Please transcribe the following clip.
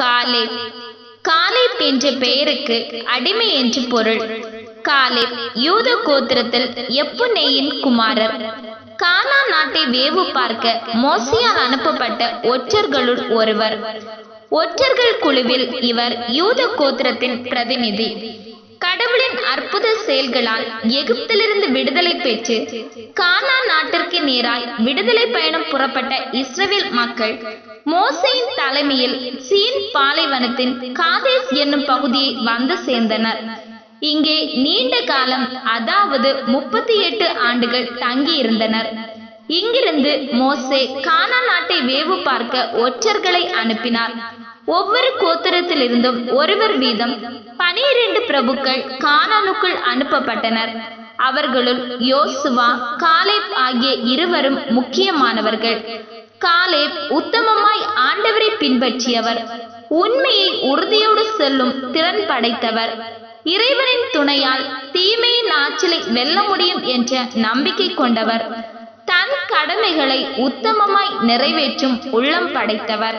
Caleb Caleb என்ற பெயருக்கு அடிமை என்று பொருள். காலேப் யூத கோத்திரத்தில் எப்புனேயின் குமாரர். கானா நாட்டை வேவு பார்க்க மோசியால் அனுப்பப்பட்ட ஒற்றர்களுள் ஒருவர். ஒற்றர்கள் குழுவில் இவர் யூத கோத்திரத்தின் பிரதிநிதி. கடவுளின் அற்புத செயல்களால் எகிப்திலிருந்து விடுதலை பெற்று கானா நாட்டிற்கு நேராய் விடுதலை பயணம் புறப்பட்ட இஸ்ரேல் மக்கள் மோசையின் தலைமையில் சீன் பாலைவனத்தின் காதேஸ் என்னும் பகுதியை வந்து சேர்ந்தனர். இங்கே நீண்ட காலம் அதாவது முப்பத்தி எட்டு ஆண்டுகள் தங்கியிருந்தனர். இங்கிருந்து மோசே கானா நாட்டை வேவு பார்க்க ஒற்றர்களை அனுப்பினார். ஒவ்வொரு கோத்திரத்திலிருந்தும் ஒருவர் வீதம் பனிரெண்டு பிரபுக்கள் கானானுக்குள் அனுப்பப்பட்டனர். அவர்களுள் யோசுவா காலேப் ஆகிய இருவரும் முக்கியமானவர்கள். காலேப் உத்தமமாய் ஆண்டவரை பின்பற்றியவர். உண்மையை உறுதியோடு செல்லும் திறன் படைத்தவர். இறைவனின் துணையால் தீமையின் ஆற்றலை வெல்ல முடியும் என்ற நம்பிக்கை கொண்டவர். தன் கடமைகளை உத்தமமாய் நிறைவேற்றும் உள்ளம் படைத்தவர்.